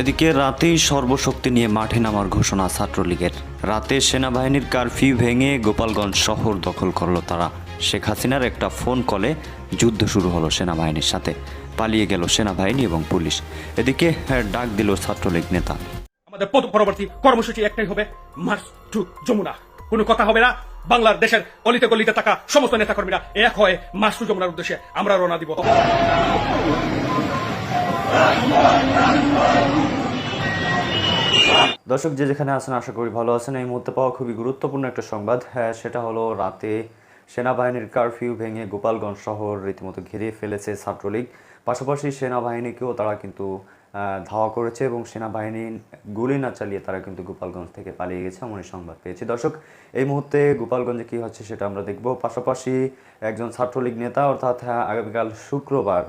এদিকে রাতেই সর্বশক্তি নিয়ে মাঠে নামার ঘোষণা ছাত্রলীগের। রাতে সেনাবাহিনীর কারফিউ ভেঙে গোপালগঞ্জ শহর দখল করল তারা। শেখ হাসিনার একটা ফোন কলে যুদ্ধ শুরু হলো সেনাবাহিনীর সাথে। পালিয়ে গেল সেনাবাহিনী এবং পুলিশ। এদিকে ডাক দিল ছাত্রলীগ নেতা। আমাদের পরবর্তী কর্মসূচি একটাই হবে, মার্চ টু যমুনা। কোনো কথা হবে না, বাংলার দেশের অলিতে গলিতে থাকা সমস্ত নেতাকর্মীরা এক হয়ে মার্চ টু যমুনার উদ্দেশ্যে আমরা রওনা দিব। দর্শক যে যেখানে আছেন আশা করি ভালো আছেন। এই মুহূর্তে পাওয়া খুবই গুরুত্বপূর্ণ একটা সংবাদ। হ্যাঁ সেটা হলো রাতে সেনাবাহিনীর কারফিউ ভেঙে গোপালগঞ্জ শহর রীতিমতো ঘিরে ফেলেছে ছাত্রলীগ। পাশাপাশি সেনাবাহিনীকেও তারা কিন্তু ধাওয়া করেছে এবং সেনাবাহিনী গুলি না চালিয়ে তারা কিন্তু গোপালগঞ্জ থেকে পালিয়ে গেছে এমনই সংবাদ পেয়েছি। দর্শক এই মুহূর্তে গোপালগঞ্জে কি হচ্ছে সেটা আমরা দেখব। পাশাপাশি একজন ছাত্রলীগ নেতা অর্থাৎ আহ, আগামীকাল শুক্রবার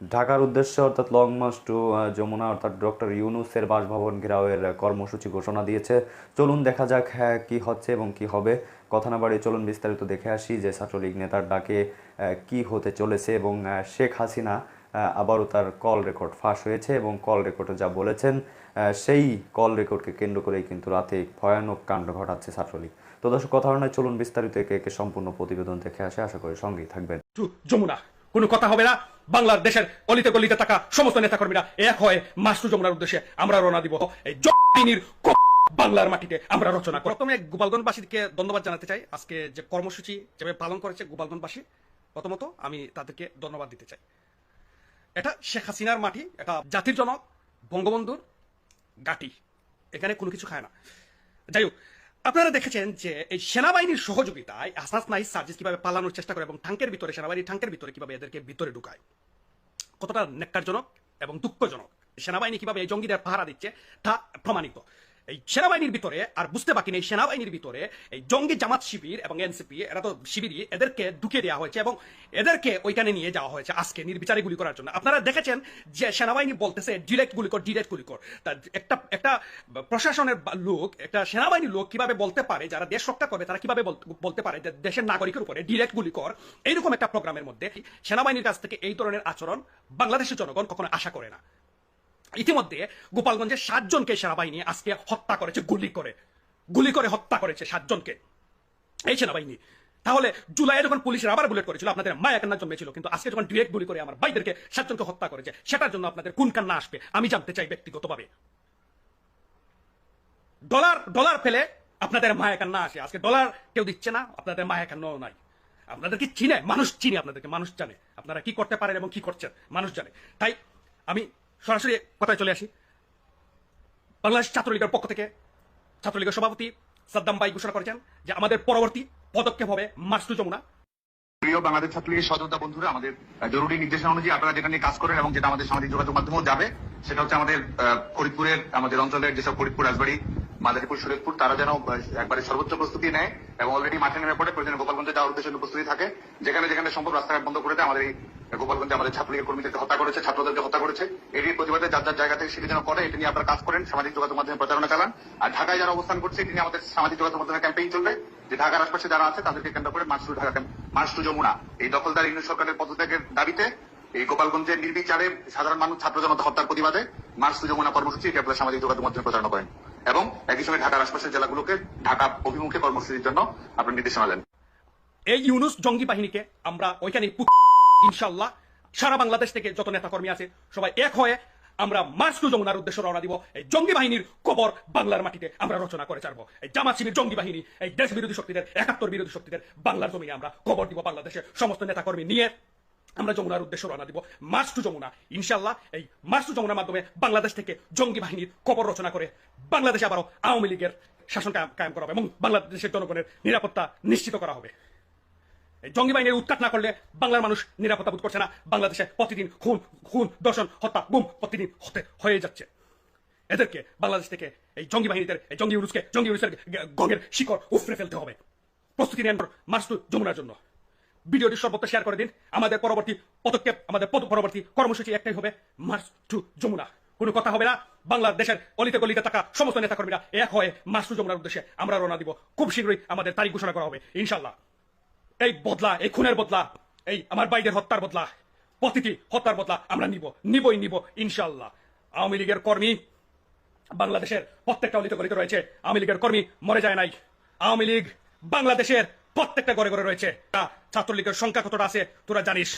ঢাকার উদ্দেশ্যে অর্থাৎ লং মার্চ টু যমুনা, অর্থাৎ ডক্টর ইউনুসের বাসভবন ঘেরাওয়ের কর্মসূচি ঘোষণা দিয়েছে। চলুন দেখা যাক হ্যাঁ কি হচ্ছে এবং কি হবে। কথা না বাড়িয়ে চলুন বিস্তারিত দেখে আসি যে ছাত্রলীগ নেতার ডাকে কি হতে চলেছে এবং শেখ হাসিনা আবারও তার কল রেকর্ড ফাঁস হয়েছে এবং কল রেকর্ডে যা বলেছেন সেই কল রেকর্ডকে কেন্দ্র করেই কিন্তু রাতে ভয়ানক কাণ্ড ঘটাচ্ছে ছাত্রলীগ। তো দর্শক, কথা নয় চলুন বিস্তারিত একে একে সম্পূর্ণ প্রতিবেদন দেখে আসে। আশা করি সঙ্গেই থাকবেন। যমুনা কোনো কথা হবে না। বাংলার দেশের অলিতে গলিতে থাকা সমস্ত নেতাকর্মীরা এক হয়ে টু যমুনার উদ্দেশ্যে আমরা রওনা দিব। এই জমিনীর বাংলার মাটিতে আমরা রচনা করি প্রথমে গোপালগঞ্জবাসীকে ধন্যবাদ জানাতে চাই। আজকে যে কর্মসূচি যেভাবে পালন করেছে গোপালগঞ্জবাসী, প্রথমত আমি তাদেরকে ধন্যবাদ দিতে চাই। এটা শেখ হাসিনার মাটি, এটা জাতির জনক, বঙ্গবন্ধুর গাটি। এখানে কোনো কিছু খায় না। যাই হোক আপনারা দেখেছেন যে এই সেনাবাহিনীর সহযোগিতায় আসাস নাই সার্জিস কীভাবে পালানোর চেষ্টা করে এবং ট্যাঙ্কের ভিতরে সেনাবাহিনী ট্যাঙ্কের ভিতরে কীভাবে এদেরকে ভিতরে ঢুকায়। কতটা নেককারজনক এবং দুঃখজনক। সেনাবাহিনী কীভাবে এই জঙ্গিদের পাহারা দিচ্ছে, তা প্রমাণিত। এই সেনাবাহিনীর ভিতরে, আর বুঝতে বাকি নেই সেনাবাহিনীর ভিতরে, এই জঙ্গি জামাত শিবির এবং এনসিপি, এরা তো শিবিরই, এদেরকে ঢুকিয়ে দেওয়া হয়েছে এবং এদেরকে ওইখানে নিয়ে যাওয়া হয়েছে আজকে নির্বিচারে গুলি করার জন্য। আপনারা দেখেছেন যে সেনাবাহিনী বলতেছে ডিরেক্ট গুলি কর ডিরেক্ট গুলি কর। তা একটা একটা প্রশাসনের লোক, একটা সেনাবাহিনীর লোক কীভাবে বলতে পারে, যারা দেশ রক্ষা করবে, তারা কীভাবে বল- বলতে পারে যে দেশের নাগরিকের উপরে ডিরেক্ট গুলি কর? এইরকম একটা প্রোগ্রামের মধ্যে সেনাবাহিনীর কাছ থেকে এই ধরনের আচরণ বাংলাদেশের জনগণ কখনো আশা করে না। ইতিমধ্যে গোপালগঞ্জের সাতজনকে সেনাবাহিনী আজকে হত্যা করেছে, গুলি করে। গুলি করে হত্যা করেছে সাতজনকে। এই সেনাবাহিনী। তাহলে জুলাইয়ে যখন পুলিশের আবার বুলেট করেছিল, আপনাদের মায়া কান্না জন্মেছিল কিন্তু আজকে যখন ডিরেক্ট গুলি করে আমার ভাইদেরকে সাতজনকে হত্যা করেছে, সেটার জন্য আপনাদের কোন কান্না আসবে, আমি জানতে চাই ব্যক্তিগতভাবে। ডলার ডলার ফেলে আপনাদের মায়া কান্না আসে। আজকে ডলার কেউ দিচ্ছে না, আপনাদের মায়া কান্নাও নাই। আপনাদের কি চিনে, মানুষ চিনে আপনাদেরকে, মানুষ জানে। আপনারা কি করতে পারেন এবং কি করছেন, মানুষ জানে। তাই আমি সরাসরি কথায় চলে আসি। বাংলাদেশ ছাত্রলীগের পক্ষ থেকে ছাত্রলীগের সভাপতি সাদ্দাম বাই ঘোষণা করেছেন যে আমাদের পরবর্তী পদক্ষেপ হবে মার্চ টু যমুনা। প্রিয় বাংলাদেশ ছাত্রলীগের বন্ধুরা, আমাদের জরুরি নির্দেশনা অনুযায়ী আপনারা যেখানে কাজ করেন এবং যেটা আমাদের সামাজিক যোগাযোগ মাধ্যমেও যাবে, সেটা হচ্ছে আমাদের ফরিদপুরের, আমাদের অঞ্চলের যেসব ফরিদপুর, রাজবাড়ী, মাদারীপুর শরীরপুর তারা যেন একবারে সর্বোচ্চ প্রস্তুতি নেয় এবং অলরেডি মাঠে নেমে পড়ে প্রয়োজনে গোপালগঞ্জে যাওয়ার উদ্দেশ্যে থাকে। যেখানে যেখানে সম্ভব রাস্তাঘাট বন্ধ করে দেয়, আমাদের এই গোপালগঞ্জে আমাদের ছাত্রলীগের কর্মীদেরকে হত্যা করেছে, ছাত্রদেরকে হত্যা করেছে এটির প্রতিবাদে যার যার জায়গা থেকে সেটি যেন করে, এটি নিয়ে আপনারা কাজ করেন, সামাজিক যোগাযোগ মাধ্যমে প্রচারণা চালান। আর ঢাকায় যারা অবস্থান করছে, এটি নিয়ে আমাদের সামাজিক যোগাযোগ মাধ্যমে ক্যাম্পেইন চলবে। যে ঢাকার আশপাশে যারা আছে, তাদেরকে কেন্দ্র করে march Dhaka march to Jamuna. এই দখলদার ইউনিট সরকারের পদত্যাগের দাবিতে এই গোপালগঞ্জের নির্বিচারে সাধারণ মানুষ, ছাত্র জনতা হত্যার প্রতিবাদে মার্চ টু যমুনা কর্মসূচি, এটি আপনারা সামাজিক যোগাযোগ মাধ্যমে প্রচারণা করেন। এবং একই সঙ্গে ঢাকার আশপাশের জেলাগুলোকে ঢাকা অভিমুখে কর্মসূচির জন্য আপনার নির্দেশনা দেন। এই ইউনুস জঙ্গি বাহিনীকে আমরা ওইখানে ইনশাল্লাহ সারা বাংলাদেশ থেকে যত নেতা কর্মী আছে, সবাই এক হয়ে আমরা মার্চ টু যমুনার উদ্দেশ্য রওনা দিব। এই জঙ্গি বাহিনীর কবর বাংলার মাটিতে আমরা রচনা করে ছাড়বো। এই জামাত শিবির জঙ্গি বাহিনী, এই দেশ বিরোধী শক্তিদের, একাত্তর বিরোধী শক্তিদের বাংলার জমিনে আমরা কবর দিব বাংলাদেশের সমস্ত নেতা কর্মী নিয়ে আমরা যমুনার উদ্দেশ্য রওনা দিব মার্চ টু যমুনা। ইনশাল্লাহ এই মার্চ টু যমুনার মাধ্যমে বাংলাদেশ থেকে জঙ্গি বাহিনীর কবর রচনা করে বাংলাদেশে আবারও আওয়ামী লীগের শাসন কায়েম করা হবে এবং বাংলাদেশের জনগণের নিরাপত্তা নিশ্চিত করা হবে। জঙ্গি বাহিনীর উৎখাত না করলে বাংলার মানুষ নিরাপত্তা বোধ করছে না। বাংলাদেশে প্রতিদিন খুন খুন দর্শন হত্যা, গুম প্রতিদিন হতে হয়ে যাচ্ছে। এদেরকে বাংলাদেশ থেকে এই জঙ্গি বাহিনীদের এই জঙ্গি ইউরুসকে জঙ্গি ইউরুসের গঙ্গের শিকড় উফরে ফেলতে হবে। প্রস্তুতি নেন মার্চ টু যমুনার জন্য। ভিডিওটি সর্বত্র শেয়ার করে দিন। আমাদের পরবর্তী পদক্ষেপ, আমাদের পরবর্তী কর্মসূচি একটাই হবে মার্চ টু যমুনা। কোনো কথা হবে না। বাংলার দেশের অলিতে গলিতে থাকা সমস্ত নেতাকর্মীরা এক হয়ে মার্চ টু যমুনার উদ্দেশ্যে আমরা রওনা দিব। খুব শীঘ্রই আমাদের তারিখ ঘোষণা করা হবে ইনশাল্লাহ এই বদলা, এই খুনের বদলা, এই আমার ভাইদের হত্যার বদলা প্রতিটি হত্যার বদলা আমরা নিব, নিবই নিব ইনশাল্লাহ আওয়ামী লীগের কর্মী বাংলাদেশের প্রত্যেকটা অলিতে গলিতে রয়েছে, আওয়ামী লীগের কর্মী মরে যায় নাই। আওয়ামী লীগ বাংলাদেশের প্রত্যেকটা ঘরে ঘরে রয়েছে। তা ছাত্রলীগের সংখ্যা কতটা আছে, তোরা জানিস।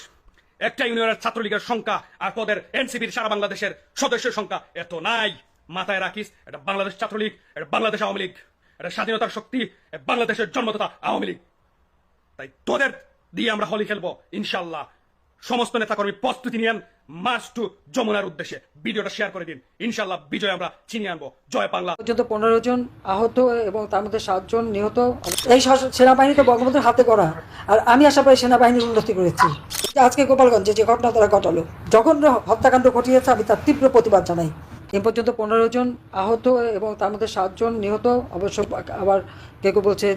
একটা ইউনিয়নের ছাত্রলীগের সংখ্যা আর তোদের এনসিপির সারা বাংলাদেশের সদস্যের সংখ্যা এত নাই। মাথায় রাখিস, এটা বাংলাদেশ ছাত্রলীগ, এটা বাংলাদেশ আওয়ামী লীগ, এটা স্বাধীনতার শক্তি বাংলাদেশের জন্মদাতা আওয়ামী লীগ। তাই তোদের দিয়ে আমরা হোলি খেলব ইনশাল্লাহ সমস্ত নেতাকর্মী প্রস্তুতি নিয়েন, মার্চ টু যমুনার উদ্দেশ্যে। ভিডিওটা শেয়ার করে দিন। ইনশাল্লাহ বিজয় আমরা চিনিয়ে আনব। জয় বাংলা। পর্যন্ত পনেরো জন আহত এবং তার মধ্যে সাতজন নিহত। এই সেনাবাহিনী তো বঙ্গবন্ধুর হাতে করা। আর আমি আশা করি সেনাবাহিনীর উন্নতি করেছি। আজকে গোপালগঞ্জে যে ঘটনা, তারা ঘটালো। জঘন্য হত্যাকাণ্ড ঘটিয়েছে, আমি তার তীব্র প্রতিবাদ জানাই। এ পর্যন্ত পনেরো জন আহত এবং তার মধ্যে সাতজন নিহত। অবশ্য আবার কেউ বলছে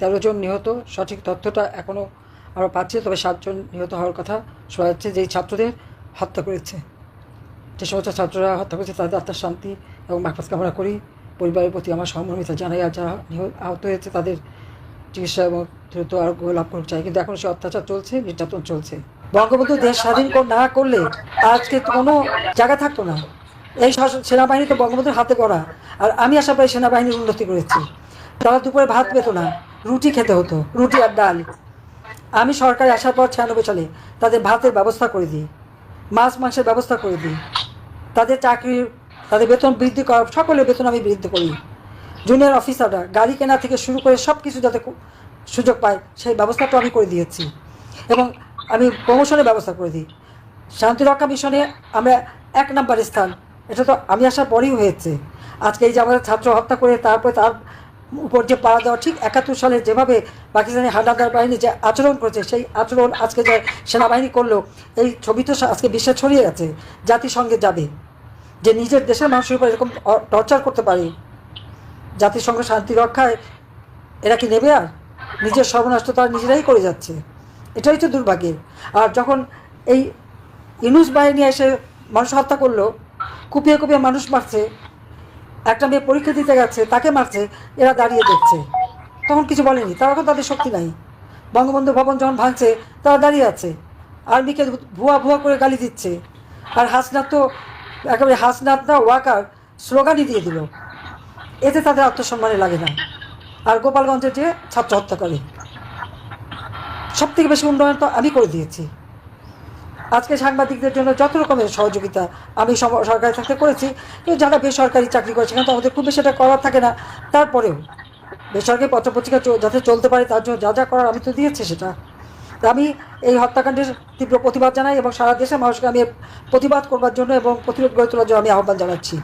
তেরো জন নিহত। সঠিক তথ্যটা এখনও আমরা পাচ্ছি, তবে সাতজন নিহত হওয়ার কথা শোনা যাচ্ছে, যেই ছাত্রদের হত্যা করেছে। যে সমস্ত ছাত্ররা হত্যা করেছে, তাদের আত্মার শান্তি এবং মাকফাজ কামনা করি। পরিবারের প্রতি আমার সহমর্মিতা জানাই, আর যারা আহত হয়েছে, তাদের চিকিৎসা এবং দ্রুত আরোগ্য লাভ করতে চাই। কিন্তু এখন সে অত্যাচার চলছে, নির্যাতন চলছে। বঙ্গবন্ধু দেশ স্বাধীন না করলে আজকে কোনো জায়গা থাকতো না। এই সেনাবাহিনী তো বঙ্গবন্ধুর হাতে করা আর আমি আশা করি সেনাবাহিনীর উন্নতি করেছি। তারা দুপুরে ভাত পেত না। রুটি খেতে হতো, রুটি আর ডাল। আমি সরকারে আসার পর ছিয়ানব্বই সালে তাদের ভাতের ব্যবস্থা করে দিই, মাছ মাংসের ব্যবস্থা করে দিই। তাদের চাকরির তাদের বেতন বৃদ্ধি করা, সকলের বেতন আমি বৃদ্ধি করি। জুনিয়র অফিসাররা গাড়ি কেনা থেকে শুরু করে সব কিছু যাতে সুযোগ পায়, সেই ব্যবস্থাটা আমি করে দিয়েছি। এবং আমি প্রমোশনের ব্যবস্থা করে দিই। শান্তিরক্ষা মিশনে আমরা এক নম্বর স্থান। এটা তো আমি আসার পরেই হয়েছে। আজকে এই যে আমাদের ছাত্র হত্যা করে তারপরে তার উপর যে পাড়া দেওয়া, ঠিক একাত্তর সালে যেভাবে পাকিস্তানি হানাদার বাহিনী যে আচরণ করেছে, সেই আচরণ আজকে যে সেনাবাহিনী করল, এই ছবি তো আজকে বিশ্বে ছড়িয়ে গেছে জাতিসংঘে যাবে যে নিজের দেশের মানুষের উপর এরকম টর্চার করতে পারে, জাতিসংঘ শান্তি রক্ষায় এরা কি নেবে আর? নিজের সর্বনাশ তো তারা নিজেরাই করে যাচ্ছে। এটাই তো দুর্ভাগ্যের। আর যখন এই ইনুস বাহিনী এসে মানুষ হত্যা করল, কুপিয়ে কুপিয়ে মানুষ মারছে একটা মেয়ে পরীক্ষা দিতে গেছে, তাকে মারছে, এরা দাঁড়িয়ে দেখছে। তখন কিছু বলেনি, তারা এখন তাদের শক্তি নাই। বঙ্গবন্ধু ভবন যখন ভাঙছে, তারা দাঁড়িয়ে আছে। আর্মিকে ভুয়া ভুয়া করে গালি দিচ্ছে। আর হাসনাত তো একেবারে হাসনাত না, ওয়াকার স্লোগানই দিয়ে দিল। এতে তাদের আত্মসম্মানে লাগে না। আর গোপালগঞ্জের যে ছাত্র হত্যা করে সব থেকে বেশি উন্নয়ন তো আমি করে দিয়েছি। আজকে সাংবাদিকদের জন্য যত রকমের সহযোগিতা আমি সরকারি থাকতে করেছি কিন্তু যারা বেসরকারি চাকরি করে সেখানে তো আমাদের খুব বেশি করার থাকে না। তারপরেও বেসরকারি পত্রপত্রিকা যাতে চলতে পারে, তার জন্য যা যা করার আমি তো দিয়েছি সেটা। আমি এই হত্যাকাণ্ডের তীব্র প্রতিবাদ জানাই এবং সারা দেশের মানুষকে আমি প্রতিবাদ করবার জন্য এবং প্রতিরোধ গড়ে তোলার জন্য আমি আহ্বান জানাচ্ছি।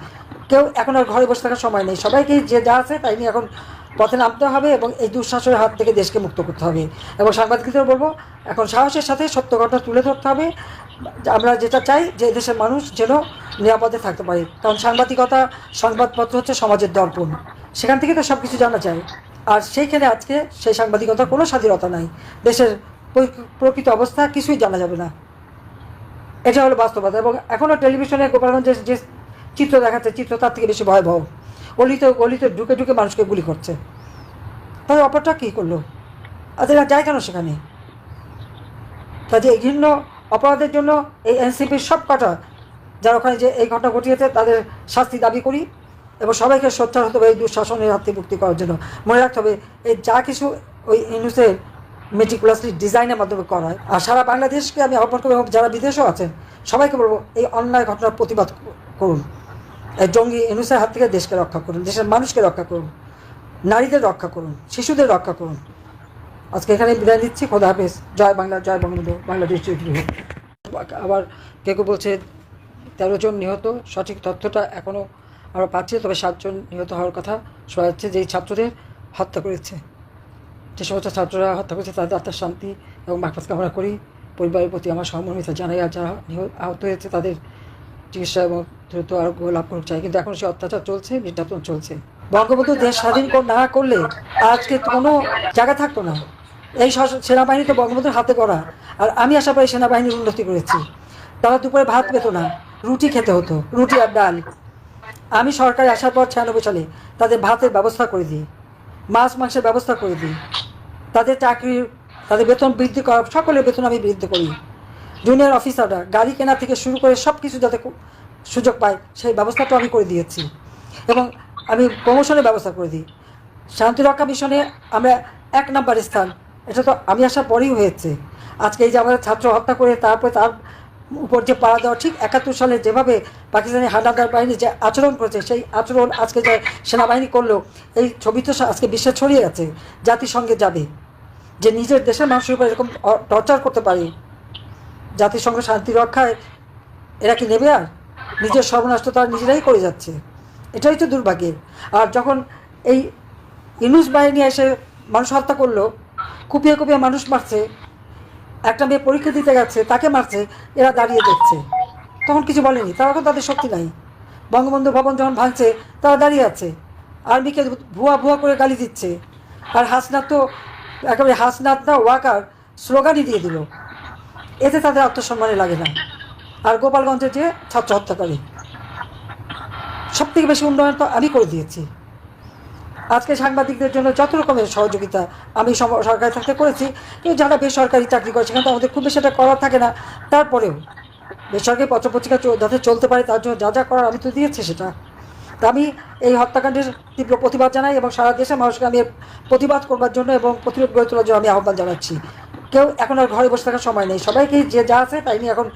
কেউ এখন আর ঘরে বসে থাকার সময় নেই। সবাইকে যে যা আছে তাই নিয়ে এখন পথে নামতে হবে এবং এই দুঃশাসনের হাত থেকে দেশকে মুক্ত করতে হবে। এবং সাংবাদিকদের বলব, এখন সাহসের সাথে সত্য ঘটনা তুলে ধরতে হবে। আমরা যেটা চাই যে দেশের মানুষ যেন নিরাপদে থাকতে পারে। কারণ সাংবাদিকতা, সংবাদপত্র হচ্ছে সমাজের দর্পণ। সেখান থেকে তো সব কিছু জানা যায়। আর সেইখানে আজকে সেই সাংবাদিকতার কোনো স্বাধীনতা নাই। দেশের প্রকৃত অবস্থা কিছুই জানা যাবে না। এটা হলো বাস্তবতা। এবং এখনও টেলিভিশনে গোপালগঞ্জের যে চিত্র দেখাচ্ছে, চিত্র তার থেকে বেশি ভয়াবহ। গলিতে গলিতে ঢুকে ঢুকে মানুষকে গুলি করছে। তাদের অপরটা কী করল? আর এরা যায় কেন সেখানে? কাজে এই ঘৃণ্য অপরাধের জন্য এই এনসিপির সব কটা, যারা ওখানে যে এই ঘটনা ঘটিয়েছে, তাদের শাস্তি দাবি করি এবং সবাইকে সোচ্চার হতে হবে এই দুঃশাসনের হাত মুক্তি করার জন্য। মনে রাখতে হবে, এই যা কিছু ওই ইউনুসের মেটিকুলাসলি ডিজাইনের মাধ্যমে করা হয়, আর সারা বাংলাদেশকে আমি আহ্বান করব যারা বিদেশেও আছেন, সবাইকে বলব এই অন্যায় ঘটনার প্রতিবাদ করুন। জঙ্গি ইউনুসের হাত থেকে দেশকে রক্ষা করুন, দেশের মানুষকে রক্ষা করুন, নারীদের রক্ষা করুন, শিশুদের রক্ষা করুন। আজকে এখানে বিদায় নিচ্ছি, খোদা হাফেজ। জয় বাংলা, জয় বঙ্গবন্ধু, বাংলাদেশ আবার কেউ কেউ বলছে তেরো জন নিহত, সঠিক তথ্যটা এখনও আমরা পাচ্ছি তবে সাতজন নিহত হওয়ার কথা শোনা যাচ্ছে, যেই ছাত্রদের হত্যা করেছে। যে সমস্ত ছাত্ররা হত্যা করেছে, তাদের আত্মার শান্তি এবং মাকফাজ কামনা করি। পরিবারের প্রতি আমার সহমর্মিতা জানাই আর যারা আহত হয়েছে, তাদের চিকিৎসা এবং দ্রুত আরোগ্য লাভ করতে চাই কিন্তু এখন সে অত্যাচার চলছে, নির্যাতন চলছে। বঙ্গবন্ধু দেশ স্বাধীন না করলে আজকে কোনো জায়গা থাকতো না। এই সেনাবাহিনী তো বঙ্গবন্ধুর হাতে করা আর আমি আশা করি সেনাবাহিনীর উন্নতি করেছি। তারা দুপুরে ভাত পেত না, রুটি খেতে হতো, রুটি আর ডাল। আমি সরকারে আসার পর ছিয়ানব্বই সালে তাদের ভাতের ব্যবস্থা করে দিই, মাছ মাংসের ব্যবস্থা করে দিই। তাদের চাকরির, তাদের বেতন বৃদ্ধি করা, সকলের বেতন আমি বৃদ্ধি করি। জুনিয়র অফিসাররা গাড়ি কেনা থেকে শুরু করে সব কিছু যাতে সুযোগ পায়, সেই ব্যবস্থাটা আমি করে দিয়েছি। এবং আমি প্রমোশনের ব্যবস্থা করে দিই। শান্তিরক্ষা মিশনে আমরা এক নাম্বার স্থান। এটা তো আমি আসার পরেই হয়েছে। আজকে এই যে আমাদের ছাত্র হত্যা করে তারপরে তার উপর যে পাড়া দেওয়া, ঠিক একাত্তর সালে যেভাবে পাকিস্তানি হানাদার বাহিনী যে আচরণ করেছে, সেই আচরণ আজকে যে সেনাবাহিনী করল, এই ছবি তো আজকে বিশ্বে ছড়িয়ে আছে, জাতিসংঘে যাবে। যে নিজের দেশের মানুষের উপর এরকম টর্চার করতে পারে জাতিসংঘ শান্তি রক্ষায় এরা কি নেবে আর? নিজের সর্বনাশ তো তারা নিজেরাই করে যাচ্ছে। এটাই তো দুর্ভাগ্যের। আর যখন এই ইনুস বাহিনী এসে মানুষ হত্যা করল, কুপিয়ে কুপিয়ে মানুষ মারছে, একটা মেয়ে পরীক্ষা দিতে গেছে, তাকে মারছে, এরা দাঁড়িয়ে দেখছে। তখন কিছু বলেনি। তারা এখন তাদের শক্তি নাই। বঙ্গবন্ধু ভবন যখন ভাঙছে, তারা দাঁড়িয়ে আছে। আর্মিকে ভুয়া ভুয়া করে গালি দিচ্ছে। আর হাসনাত তো একেবারে হাসনাত না, ওয়াকার স্লোগানই দিয়ে দিল। এতে তাদের আত্মসম্মানে লাগে না। আর গোপালগঞ্জে যে ছাত্র হত্যাকারী সব থেকে বেশি উন্নয়ন তো আমি করে দিয়েছি। আজকে সাংবাদিকদের জন্য যত রকমের সহযোগিতা আমি সরকারি থাকতে করেছি কিন্তু যারা বেসরকারি চাকরি করে সেখানে তো আমাদের খুব বেশি একটা করার থাকে না। তারপরেও বেসরকারি পত্রপত্রিকা যাতে চলতে পারে তার জন্য যা যা করার আমি তো দিয়েছি সেটা। তা আমি এই হত্যাকাণ্ডের তীব্র প্রতিবাদ জানাই এবং সারা দেশের মানুষকে আমি প্রতিবাদ করবার জন্য এবং প্রতিরোধ গড়ে তোলার জন্য আমি আহ্বান জানাচ্ছি। কেউ এখন আর ঘরে বসে থাকার সময় নেই। সবাইকে যে যা আছে তাই নিয়ে এখন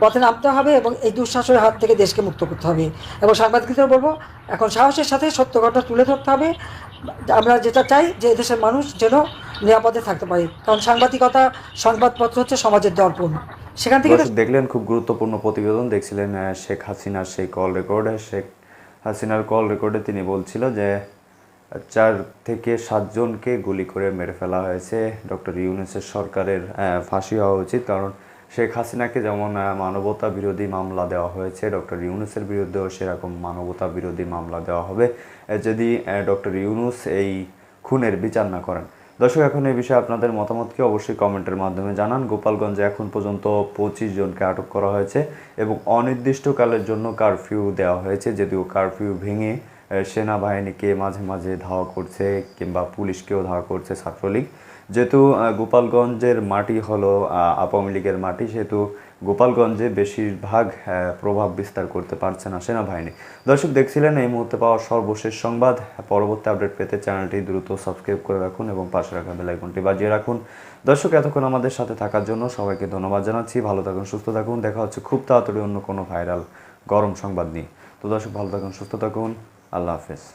পথে নামতে হবে এবং এই দুঃশাসনের হাত থেকে দেশকে মুক্ত করতে হবে। এবং সাংবাদিকদের বলব, এখন সাহসের সাথে সত্য ঘটনা তুলে ধরতে হবে। আমরা যেটা চাই যে দেশের মানুষ যেন নিরাপদে থাকতে পারে। কারণ সাংবাদিকতা, সংবাদপত্র হচ্ছে সমাজের দর্পণ। সেখান থেকে দেখলেন খুব গুরুত্বপূর্ণ প্রতিবেদন। দেখছিলেন শেখ হাসিনার সেই কল রেকর্ডে শেখ হাসিনার কল রেকর্ডে তিনি বলছিল যে চার থেকে সাতজনকে গুলি করে মেরে ফেলা হয়েছে। ডক্টর ইউনুসের সরকারের ফাঁসি হওয়া উচিত, কারণ শেখ হাসিনাকে যেমন মানবতা বিরোধী মামলা দেওয়া হয়েছে, ডক্টর ইউনুসের বিরুদ্ধেও সেরকম মানবতা বিরোধী মামলা দেওয়া হবে। যদি ডক্টর ইউনুস এই খুনের বিচার না করেন। দর্শক, এখন এই বিষয়ে আপনাদের মতামতকে অবশ্যই কমেন্টের মাধ্যমে জানান। গোপালগঞ্জে এখন পর্যন্ত পঁচিশ জনকে আটক করা হয়েছে এবং অনির্দিষ্টকালের জন্য কারফিউ দেওয়া হয়েছে, যদিও কারফিউ ভেঙে সেনাবাহিনীকে মাঝে মাঝে ধাওয়া করছে কিংবা পুলিশকেও ধাওয়া করছে ছাত্রলীগ। যেহেতু গোপালগঞ্জের মাটি হলো আওয়ামী লীগের মাটি, সেহেতু গোপালগঞ্জে বেশিরভাগ প্রভাব বিস্তার করতে পারছে না সেনাবাহিনী। দর্শক, দেখছিলেন এই মুহূর্তে পাওয়া সর্বশেষ সংবাদ। পরবর্তী আপডেট পেতে চ্যানেলটি দ্রুত সাবস্ক্রাইব করে রাখুন এবং পাশে রাখা বেল আইকনটি বাজিয়ে রাখুন। দর্শক, এতক্ষণ আমাদের সাথে থাকার জন্য সবাইকে ধন্যবাদ জানাচ্ছি। ভালো থাকুন, সুস্থ থাকুন। দেখা হচ্ছে খুব তাড়াতাড়ি অন্য কোনো ভাইরাল গরম সংবাদ নিয়ে। তো দর্শক, ভালো থাকুন, সুস্থ থাকুন। আল্লাহ হাফেজ